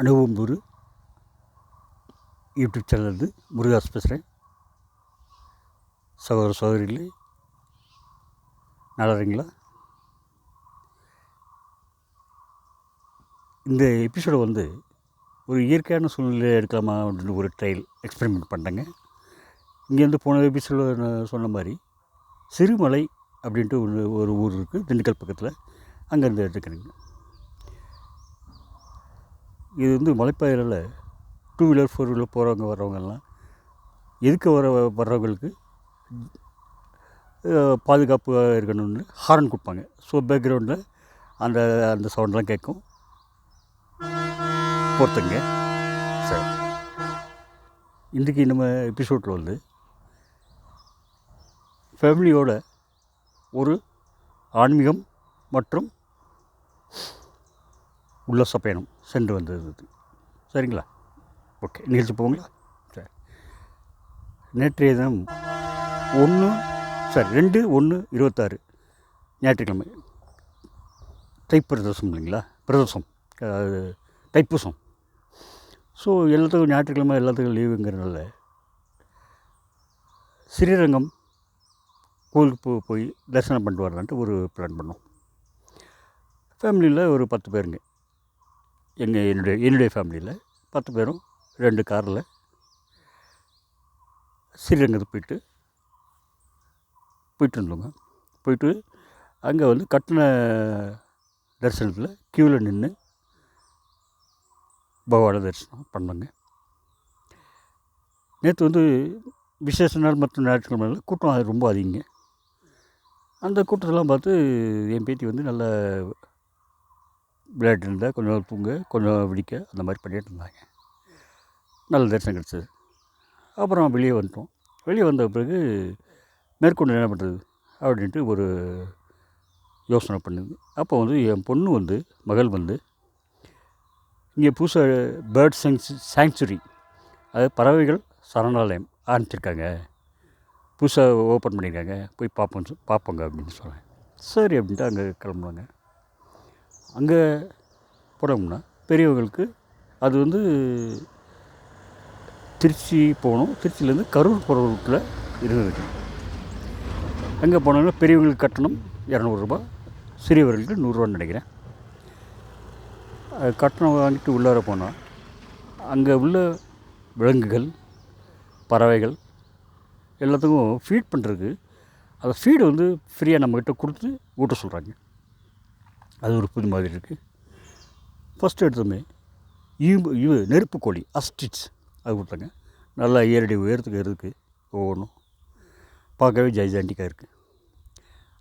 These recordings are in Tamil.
அனுபவம்பூர் யூடியூப் சேனல்லேருந்து முருகாஸ் பேசுகிறேன். சகோதர சகோதரிகளே நல்லா இந்த எபிசோடு வந்து ஒரு இயற்கையான சூழ்நிலை எடுக்கலாமா அப்படின்னு ஒரு ட்ரையல் எக்ஸ்பெரிமெண்ட் பண்ணிட்டேங்க. இங்கேருந்து போன எபிசோட நான் சொன்ன மாதிரி சிறுமலை அப்படின்ட்டு ஒரு ஒரு ஊர் இருக்குது திண்டுக்கல் பக்கத்தில். அங்கேருந்து எடுத்துக்கிறேங்க. இது வந்து மலைப்பாதையில் டூ வீலர் ஃபோர் வீலர் போகிறவங்க வர்றவங்கெல்லாம் எதுக்கு வர வர்றவங்களுக்கு பாதுகாப்பாக இருக்கணும்னு ஹாரன் கொடுப்பாங்க. ஸோ பேக்ரவுண்டில் அந்த அந்த சவுண்ட்லாம் கேட்கும். பொறுத்துங்க சரி இன்றைக்கி நம்ம எபிசோடில் வந்து ஃபேமிலியோட ஒரு ஆன்மீகம் மற்றும் உல்லாச பயணம் சென்று வந்தது. சரிங்களா? ஓகே. நிகழ்ச்சி போங்களா சரி. நேற்றைய தினம் ஒன்று சரி ரெண்டு ஒன்று இருபத்தாறு ஞாயிற்றுக்கிழமை. தைப்பிரதோஷம் இல்லைங்களா? பிரதோஷம். அதாவது தைப்பூசம். ஸோ எல்லாத்துக்கும் ஞாயிற்றுக்கிழமை எல்லாத்துக்கும் லீவுங்கிறதுனால ஸ்ரீரங்கம் கோயிலுக்கு போ போய் தரிசனம் பண்ணிட்டு வரலான்ட்டு ஒரு பிளான் பண்ணோம். ஃபேமிலியில் ஒரு பத்து பேருங்க. எங்கள் என்னுடைய என்னுடைய ஃபேமிலியில் பத்து பேரும் ரெண்டு காரில் ஸ்ரீரங்கத்துக்கு போயிட்டு போயிட்டு இருந்தோங்க. போயிட்டு அங்கே வந்து கட்டின தரிசனத்தில் க்யூவில் நின்று பகவான தரிசனம் பண்ணோங்க. நேற்று வந்து விசேஷ நாள் மற்றும் ஞாயிற்றுக்கிழமையில் கூட்டம் ரொம்ப அதிகங்க. அந்த கூட்டத்தெல்லாம் பார்த்து என் பேத்தி வந்து நல்ல விளையாட்டு இருந்தால் கொஞ்சம் தூங்க கொஞ்சம் விடிக்க அந்த மாதிரி பண்ணிகிட்டு இருந்தாங்க. நல்ல தரிசனம் கிடச்சிது. அப்புறம் வெளியே வந்துட்டோம். வெளியே வந்த பிறகு மேற்கொண்டு என்ன பண்ணுறது அப்படின்ட்டு ஒரு யோசனை பண்ணுது அப்போ வந்து என் பொண்ணு வந்து மகள் வந்து இங்கே புதுசாக பேர்ட் சென்ஸ் சாங்சுரி அது பறவைகள் சரணாலயம் ஆரம்பிச்சிருக்காங்க. புதுசாக ஓப்பன் பண்ணியிருக்காங்க போய் பார்ப்போம் பார்ப்போங்க அப்படின்னு சொன்னேன். சரி அப்படின்ட்டு அங்கே கிளம்புனாங்க. அங்கே போனோம்னா பெரியவங்களுக்கு அது வந்து திருச்சி போகணும். திருச்சியிலேருந்து கரூர் போகிற ரூட்டில் இருந்தது. அங்கே போனோம்னா பெரியவங்களுக்கு கட்டணம் இரநூறுபா சிறியவர்களுக்கு நூறுரூவான்னு நினைக்கிறேன். கட்டணம் வாங்கிட்டு உள்ளார போனால் அங்கே உள்ள விலங்குகள் பறவைகள் எல்லாத்துக்கும் ஃபீட் பண்ணுறதுக்கு அந்த ஃபீடு வந்து ஃப்ரீயாக நம்மக்கிட்ட கொடுத்து ஊட்ட சொல்கிறாங்க. அது ஒரு புது மாதிரி இருக்குது ஃபஸ்ட்டு எடுத்தோமே ஈம்பு இது நெருப்பு கோழி அஸ்டிச் அது கொடுத்தாங்க. நல்லா ஏரடி உயரத்துக்கு இருக்குது ஒவ்வொன்றும். பார்க்கவே ஜைஜாண்டிக்காக இருக்குது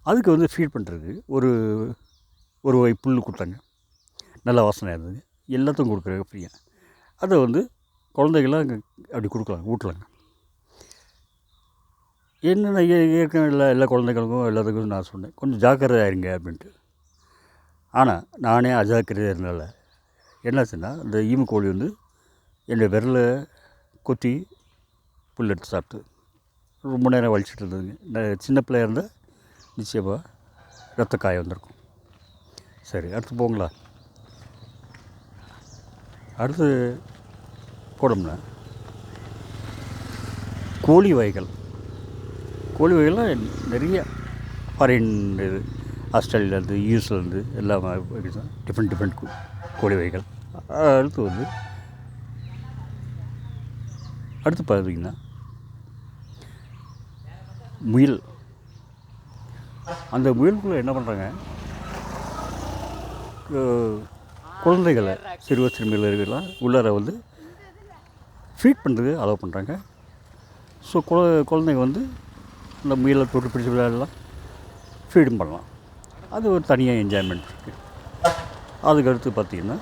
அதுக்கு வந்து ஃபீட் பண்ணுறதுக்கு ஒரு ஒரு வை புல் கொடுத்தாங்க. நல்ல வாசனையாக இருந்தது. எல்லாத்துக்கும் கொடுக்குறாங்க ஃப்ரீயாக அதை வந்து குழந்தைகள்லாம் அங்கே அப்படி கொடுக்கலாம் ஊட்டலாங்க. என்னென்ன ஏற்கனவே எல்லா எல்லா குழந்தைகளுக்கும் எல்லாத்துக்கும் நான் சொன்னேன். கொஞ்சம் ஜாக்கிரதையாயிருங்க அப்படின்ட்டு. ஆனால் நானே அஜாக்கிரதையாக இருந்தனால. என்னாச்சுன்னா இந்த ஈம கோழி வந்து என்னுடைய விரலை கொத்தி புல் எடுத்து சாப்பிட்டு ரொம்ப நேரம் வலிச்சிட்டு இருந்ததுங்க. நான் சின்ன பிள்ளையா இருந்தால் நிச்சயமாக ரத்த காய வந்திருக்கும். சரி அடுத்து போங்களா? அடுத்து போனோம்னா கோழி வகைகள். கோழி வகைகள்லாம் நிறைய ஃபாரின் இது. ஆஸ்திரேலியாவிலேருந்து யூஎஸ்லேருந்து எல்லாம் டிஃப்ரெண்ட் டிஃப்ரெண்ட் கோழி வகைகள் அடுத்து வந்து அடுத்து பார்த்தீங்கன்னா முயல். அந்த முயலுக்குள்ளே என்ன பண்ணுறாங்க குழந்தைகளை சிறுவ சிறுமிகளெல்லாம் உள்ளார வந்து ஃபீட் பண்ணுறது அலோவ் பண்ணுறாங்க ஸோ குழ குழந்தைங்க வந்து அந்த முயலை தொட்டு பிடிச்சி விளையாடலாம் ஃபீடும் பண்ணலாம். அது ஒரு தனியாக என்ஜாய்மெண்ட் இருக்குது அதுக்கடுத்து பார்த்திங்கன்னா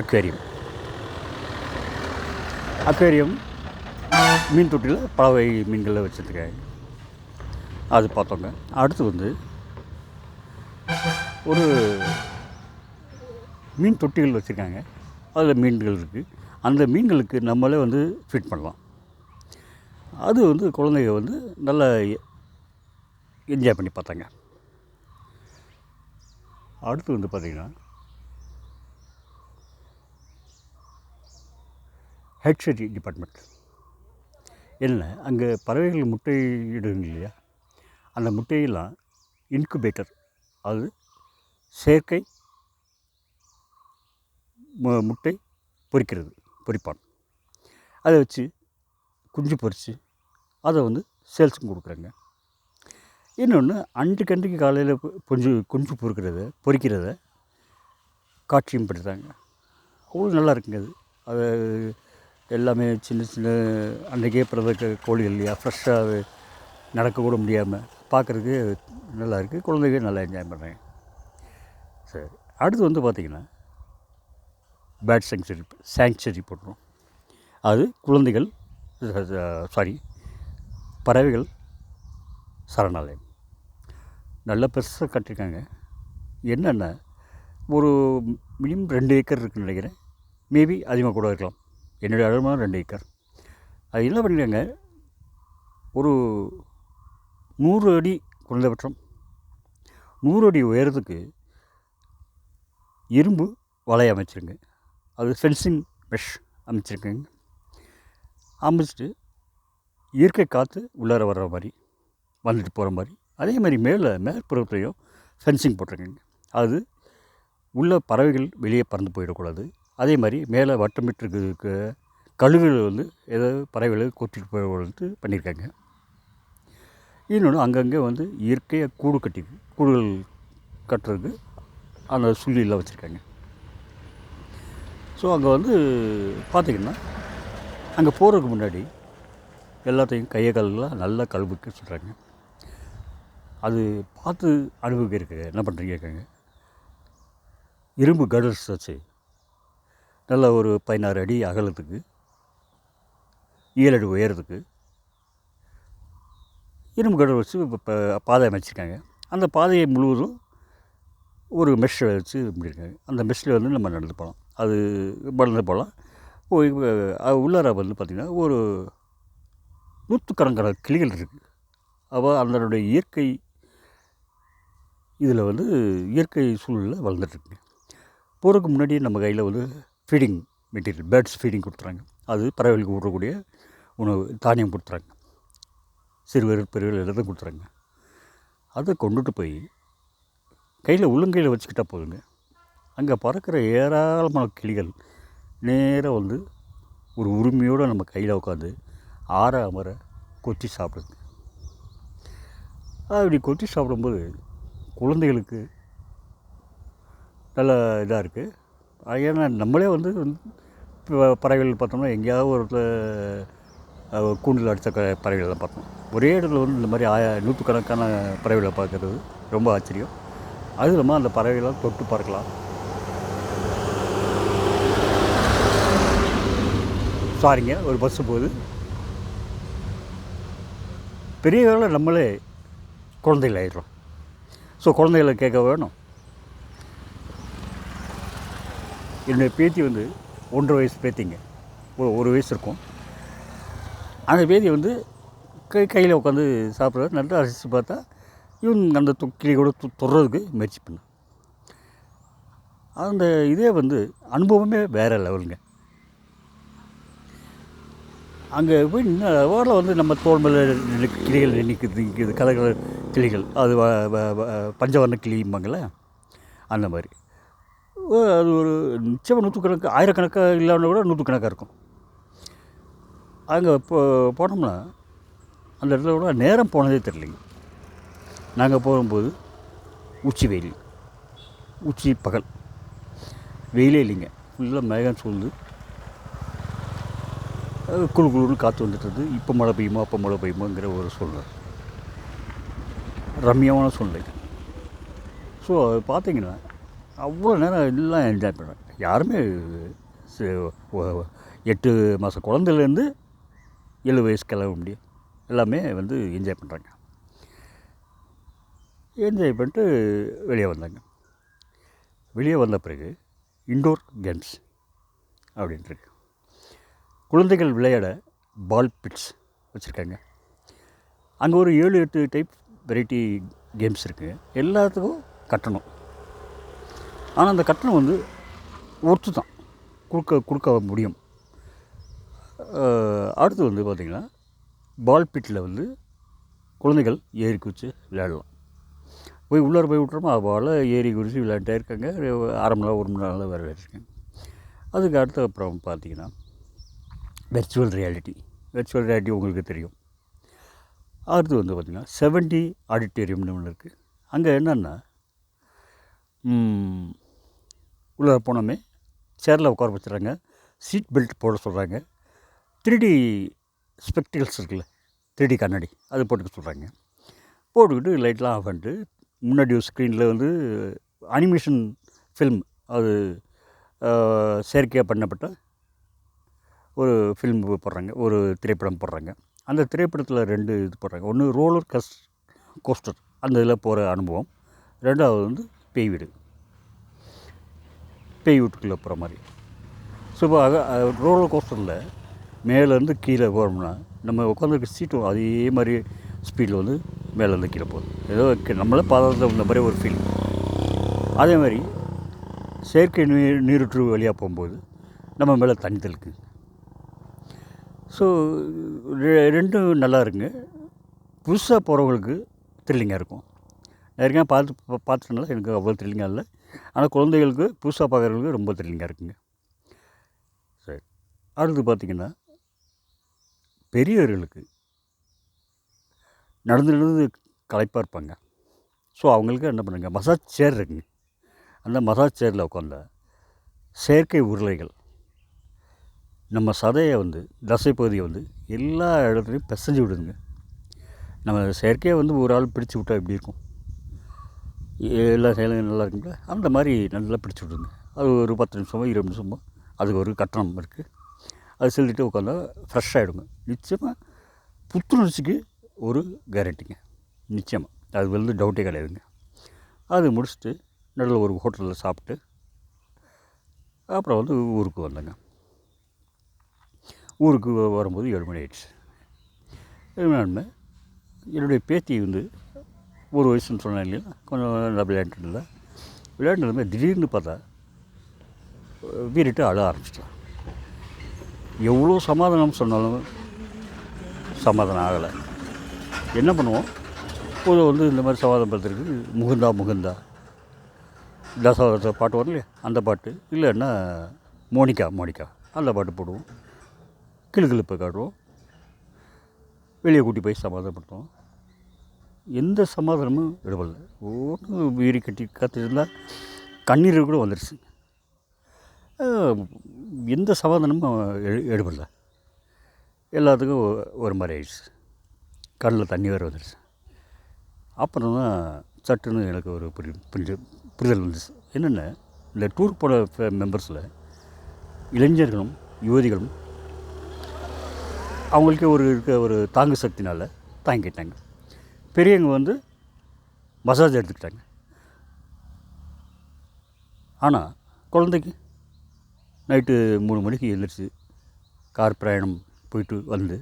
அக்வேரியம் அக்வேரியம் மீன் தொட்டியில் பல வகை மீன்களை வச்சுருக்காங்க. அது பார்த்தோங்க. அடுத்து வந்து ஒரு மீன் தொட்டிகள் வச்சுருக்காங்க. அதில் மீன்கள் இருக்குது அந்த மீன்களுக்கு நம்மளே வந்து ஃபிட் பண்ணலாம். அது வந்து குழந்தைங்க வந்து நல்லா என்ஜாய் பண்ணி பார்த்தாங்க. அடுத்து வந்து பார்த்திங்கன்னா ஹெட்ஷரி டிபார்ட்மெண்ட் என்ன அங்கே பறவைகள் முட்டையிடுங்க இல்லையா? அந்த முட்டையெல்லாம் இன்குபேட்டர் அது செயற்கை முட்டை பொரிக்கிறது பொரிப்பான் அதை வச்சு குஞ்சு பொரித்து அதை வந்து சேல்ஸுக்கும் கொடுக்குறாங்க. இன்னொன்று அன்றைக்கு அன்றைக்கு காலையில் கொஞ்சம் குஞ்சு பொறுக்கிறது பொறிக்கிறத காட்சியும் படுத்துறாங்க அவ்வளோ நல்லா இருக்குங்க அது. அது எல்லாமே சின்ன சின்ன அன்றைக்கே பிறந்த கோழிகள் இல்லையா? ஃப்ரெஷ்ஷாக நடக்கக்கூட முடியாமல் பார்க்குறதுக்கு நல்லா இருக்குது குழந்தைங்க நல்லா என்ஜாய் பண்ணுறாங்க சரி அடுத்து வந்து பார்த்திங்கன்னா பேட் சேங்க்சரி சேங்க்சரி போடுறோம். அது குழந்தைகள் சாரி பறவைகள் சரணாலயம். நல்ல பெருசாக கட்டியிருக்காங்க என்னென்னா ஒரு மினிமம் ரெண்டு ஏக்கர் இருக்குன்னு நினைக்கிறேன். மேபி அதிகமாக கூட இருக்கலாம். என்னுடைய அளவுமான ரெண்டு ஏக்கர். அது என்ன பண்ணிருக்காங்க ஒரு நூறு அடி குறைந்தபட்சம். நூறு அடி உயரத்துக்கு இரும்பு வலை அமைச்சிருங்க. அது ஃபென்சிங் மெஷ் அமைச்சிருக்கேங்க. அமைச்சிட்டு இயற்கை காற்று உள்ளார வர்ற மாதிரி வந்துட்டு போகிற மாதிரி அதே மாதிரி மேலே மேற்புறத்துலையும் ஃபென்சிங் போட்டிருக்கேங்க. அது உள்ள பறவைகள் வெளியே பறந்து போயிடக்கூடாது. அதே மாதிரி மேலே வட்டமிட்டிருக்கு கழுகுகள் வந்து ஏதோ பறவைகளை கொத்திட்டு போயிட்டு பண்ணியிருக்காங்க. இன்னொன்று அங்கங்கே வந்து இயற்கையாக கூடு கட்டி கூடுகள் கட்டுறதுக்கு அந்த சுள்ளியெல்லாம் வச்சுருக்காங்க. ஸோ அங்கே வந்து பார்த்திங்கன்னா அங்கே போகிறதுக்கு முன்னாடி எல்லாத்தையும் கையை காலெல்லாம் நல்லா கழுவுக்க சொல்கிறாங்க அது பார்த்து அனுபவிக்கிறதுக்கு என்ன பண்ணுறீங்க கேட்குங்க இரும்பு கடல்ஸ் வச்சு நல்ல ஒரு பதினாறு அடி அகலத்துக்கு ஏழு அடி உயரத்துக்கு இரும்பு கடல் வச்சு இப்போ பாதை அமைச்சிருக்காங்க. அந்த பாதையை முழுவதும் ஒரு மெஷ்ஷை வச்சு பண்ணியிருக்காங்க அந்த மெஷ்ஷில் வந்து நம்ம நடந்து போகலாம். அது நடந்து போகலாம். போய் உள்ளார வந்து பார்த்திங்கன்னா ஒரு நூற்றுக்கணக்கான கிளிகள் இருக்குது அப்போ அதனுடைய இயற்கை இதில் வந்து இயற்கை சூழலில் வளர்ந்துட்டுருக்கு போகிறதுக்கு முன்னாடி நம்ம கையில் வந்து ஃபீடிங் மெட்டீரியல் பேர்ட்ஸ் ஃபீடிங் கொடுத்துறாங்க. அது பறவைகளுக்கு விடக்கூடிய உணவு தானியம் கொடுத்துறாங்க. சிறுவர் பெரியவர் எல்லாத்தையும் கொடுத்துறாங்க. அதை கொண்டுட்டு போய் கையில் உள்ளங்கையில் வச்சுக்கிட்டா போதுங்க. அங்கே பறக்கிற ஏராளமான கிளிகள் நேராக வந்து ஒரு உரிமையோடு நம்ம கையில் உட்காந்து ஆற அமர கொத்தி சாப்பிடுங்க அப்படி கொத்தி சாப்பிடும்போது குழந்தைகளுக்கு நல்ல இதாக இருக்குது ஏன்னா நம்மளே வந்து இப்போ பறவைகள் பார்த்தோம்னா எங்கேயாவது ஒரு இடத்துல கூண்டில் அடித்த க பறவைகளை தான் பார்த்தோம். ஒரே இடத்துல வந்து இந்த மாதிரி ஆய நூற்றுக்கணக்கான பறவைகளை பார்க்குறது ரொம்ப ஆச்சரியம். அதுவும் இல்லாமல் அந்த பறவைகள்லாம் தொட்டு பார்க்கலாம் சாரிங்க ஒரு பஸ்ஸு போகுது. பெரியவர்களை நம்மளே குழந்தைகள் ஆயிடுறோம். ஸோ குழந்தைகளை கேட்க வேணும். என்னுடைய பேத்தி வந்து ஒன்றரை வயசு பேத்திங்க. ஒரு ஒரு வயசு இருக்கும். அந்த பேத்தி வந்து கை கையில் உட்காந்து சாப்பிட்றது நல்லா ரசித்து பார்த்தா இவன் அந்த தொக்கிலி கூட து தொடுறதுக்கு முயற்சி பண்ணேன். அந்த இதே வந்து அனுபவமே வேறு லெவலுங்க. அங்கே போய் நின்று வந்து நம்ம தோல் மேலே கிளிகள் நிற்குது நிற்குது கலர் கலர் கிளிகள். அது வ- வ- பஞ்சவர்ண கிளிம்பாங்கள்ல அந்த மாதிரி. ஓ, அது ஒரு நிச்சயமாக நூற்றுக்கணக்கு ஆயிரக்கணக்காக இல்லாமல் கூட நூற்றுக்கணக்காக இருக்கும். அங்கே இப்போ போனோம்னா அந்த இடத்துல கூட நேரம் போனதே தெரியலைங்க. நாங்கள் போகும்போது உச்சி வெயில். உச்சி பகல். வெயிலே இல்லைங்க. ஃபுல்லாக மேகம் சூழ்ந்து குழு குளு காற்று வந்துட்டு இருந்து இப்போ மழை பெய்யுமோ அப்போ மழை பெய்யுமோங்கிற ஒரு சூழ்நிலை. ரம்யமான சூழ்நிலை ஸோ அது பார்த்தீங்கன்னா அவ்வளோ நேரம் எல்லாம் என்ஜாய் பண்ணுவேன். யாருமே எட்டு மாத குழந்தையிலேருந்து ஏழு வயசு கிளம்ப முடியும். எல்லாமே வந்து என்ஜாய் பண்ணுறாங்க என்ஜாய் பண்ணிட்டு வெளியே வந்தாங்க. வெளியே வந்த பிறகு இண்டோர் கேம்ஸ் அப்படின்ட்டுருக்கு குழந்தைகள் விளையாட பால் பிட்ஸ் வச்சுருக்காங்க. அங்கே ஒரு ஏழு எட்டு டைப் வெரைட்டி கேம்ஸ் இருக்குது எல்லாத்துக்கும் கட்டணம். ஆனால் அந்த கட்டணம் வந்து ஒர்த்து தான். கொடுக்க கொடுக்க முடியும். அடுத்து வந்து பார்த்திங்கன்னா பால் பிட்டில் வந்து குழந்தைகள் ஏறி குதித்து விளையாடலாம். போய் உள்ளார போய் விட்றோமா பால் ஏறி குதித்து விளையாண்டே இருக்காங்க. ஒரு அரை மணி நேரம் ஒரு மணி நேரம் வேறு இருக்காங்க அதுக்கு அடுத்த அப்புறம் பார்த்தீங்கன்னா வெர்ச்சுவல் ரியாலிட்டி வெர்ச்சுவல் ரியாலிட்டி உங்களுக்கு தெரியும். அடுத்து வந்து பார்த்திங்கன்னா செவன்டி ஆடிட்டோரியம்னு ஒன்று இருக்குது அங்கே என்னென்னா உள்ளே போனோமே சேரில் உட்கார வச்சுறாங்க சீட் பெல்ட் போட சொல்கிறாங்க த்ரீடி ஸ்பெக்டிகல்ஸ் இருக்குல்ல த்ரீடி கண்ணாடி அது போட்டுக்க சொல்கிறாங்க போட்டுக்கிட்டு லைட்லாம் ஆஃப் பண்ணிட்டு முன்னாடி ஒரு ஸ்க்ரீனில் வந்து அனிமேஷன் ஃபில்ம் அது செயற்கையாக பண்ணப்பட்ட ஒரு ஃபில்ம் போடுறாங்க ஒரு திரைப்படம் போடுறாங்க. அந்த திரைப்படத்தில் ரெண்டு இது போடுறாங்க. ஒன்று ரோலர் கஸ் கோஸ்டர். அந்த இதில் போகிற அனுபவம். ரெண்டாவது வந்து பேய் வீடு பேய் வீட்டுக்குள்ளே போகிற மாதிரி ஸோ இப்போ ரோலர் கோஸ்டரில் மேலேருந்து கீழே போகிறோம்னா நம்ம உட்காந்துருக்க சீட்டும் அதே மாதிரி ஸ்பீடில் வந்து மேலேருந்து கீழே போகுது. ஏதோ நம்மளே பாதத்தில் இந்த மாதிரி ஒரு ஃபீல் அதே மாதிரி செயற்கை நீர் நீருற்று வழியாக போகும்போது நம்ம மேலே தண்ணி தெளிக்குது. ஸோ ரெண்டும் நல்லா இருக்குங்க புதுசாக போகிறவங்களுக்கு த்ரில்லிங்காக இருக்கும். நான் ஏற்கனவே பார்த்து பா- பார்த்துட்டனால எனக்கு அவ்வளோ த்ரில்லிங்காக இல்லை. ஆனால் குழந்தைகளுக்கு புதுசாக பார்க்குறவங்களுக்கு ரொம்ப த்ரில்லிங்காக இருக்குங்க. சரி. அடுத்து பார்த்திங்கன்னா பெரியவர்களுக்கு நடந்து நடந்து களைப்பாக இருப்பாங்க. ஸோ அவங்களுக்கு என்ன பண்ணுங்க மசாஜ் சேர் இருக்குங்க. அந்த மசாஜ் சேரில் உட்காந்த செயற்கை உருளைகள் நம்ம சதையை வந்து தசை பகுதியை வந்து எல்லா இடத்துலையும் பிசைஞ்சு விடுதுங்க. நம்ம செயற்கையாக வந்து ஒரு ஆள் பிடிச்சு விட்டால் எப்படி இருக்கும்? எல்லா செயலும் நல்லா இருக்குங்களா? அந்த மாதிரி நல்லா பிடிச்சி விடுங்க. அது ஒரு பத்து நிமிஷமோ இருபது நிமிஷமோ அதுக்கு ஒரு கட்டணம் இருக்குது அது செலுத்திட்டு உட்காந்தா ஃப்ரெஷ் ஆகிடுங்க நிச்சயமாக புத்துணர்ச்சிக்கு ஒரு கேரண்டிங்க நிச்சயமாக அது வந்து டவுட்டே கிடையாதுங்க. அது முடிச்சுட்டு நடுவில் ஒரு ஹோட்டலில் சாப்பிட்டு அப்புறம் வந்து ஊருக்கு வந்தேங்க. ஊருக்கு வரும்போது ஏழு மணி ஆயிடுச்சு ஏழு மணி என்னுடைய பேத்தி வந்து ஒரு வயசுன்னு சொன்னேன் இல்லையா? கொஞ்சம் நல்லா விளையாண்டுட்டு இருந்தா விளையாண்டு திடீர்னு பார்த்தா வீரிட்டு அழ ஆரம்பிச்சிட்டான். எவ்வளோ சமாதானம் சொன்னாலும் சமாதானம் ஆகலை. என்ன பண்ணுவோம்? பொதுவாக வந்து இந்த மாதிரி சமாதானம் பார்த்துருக்கு முகுந்தா முகுந்தா. தச பாட்டு வரும் இல்லையா? அந்த பாட்டு. இல்லைன்னா மோனிகா மோனிகா. அந்த பாட்டு போடுவோம். கிளுகிழுப்பை காட்டுவோம். வெளியே கூட்டி போய் சமாதானப்படுத்துவோம். எந்த சமாதானமும் விடவில்லை ஒன்று வீரி கட்டி காத்திருந்தா கண்ணீர் கூட வந்துடுச்சு எந்த சமாதானமும் எடுபடல. எல்லாத்துக்கும் ஒரு மாதிரி ஆயிடுச்சு. கடலில் தண்ணி வேறு வந்துடுச்சு அப்புறம் தான் சட்டுன்னு எனக்கு ஒரு புரி புரிஞ்சு புரிதல் வந்துச்சு. என்னென்ன? இந்த டூர் போன மெம்பர்ஸில் இளைஞர்களும் யுவதிகளும் அவங்களுக்கே ஒரு இருக்க ஒரு தாங்கு சக்தினால் தாங்கிட்டாங்க. பெரியவங்க வந்து மசாஜ் எடுத்துக்கிட்டாங்க. ஆனால் குழந்தைக்கு நைட்டு மூணு மணிக்கு எழுந்திரிச்சு கார் பிரயாணம் போயிட்டு வந்து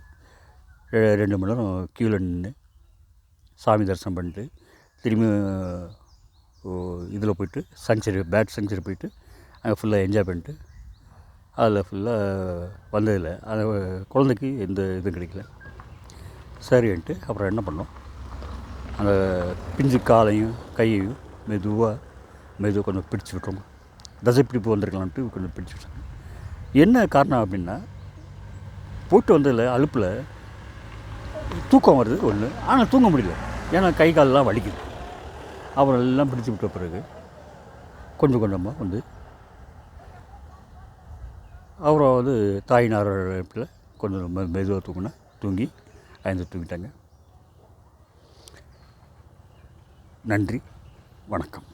ரெ- ரெண்டு மணி நேரம் க்யூவில் நின்று சாமி தரிசனம் பண்ணிட்டு திரும்பி இதில் போயிட்டு சங்சரி பேட் சங்சரி போயிட்டு அங்கே ஃபுல்லாக என்ஜாய் பண்ணிட்டு அதில் ஃபுல்லாக வந்ததில்லை. அது குழந்தைக்கு எந்த இதுவும் கிடைக்கல. சரின்ட்டு அப்புறம் என்ன பண்ணோம்? அந்த பிஞ்சு காலையும் கையையும் மெதுவாக மெதுவாக கொஞ்சம் பிடிச்சி விட்டோம். தசை பிடிப்பு வந்திருக்கலான்ட்டு கொஞ்சம் பிடிச்சி விட்டாங்க. என்ன காரணம் அப்படின்னா போட்டு வந்ததில் அலுப்பில் தூக்கம் வருது ஒன்று ஆனால் தூங்க முடியல. ஏன்னா கை காலெலாம் வலிக்குது. அப்புறம் எல்லாம் பிடிச்சி விட்ட பிறகு கொஞ்சம் கொஞ்சமாக வந்து அப்புறம் வந்து தாயினார் இடத்துல கொஞ்சம் மெ மெதுவாக தூங்கினா தூங்கி அயந்து தூங்கிட்டாங்க. நன்றி. வணக்கம்.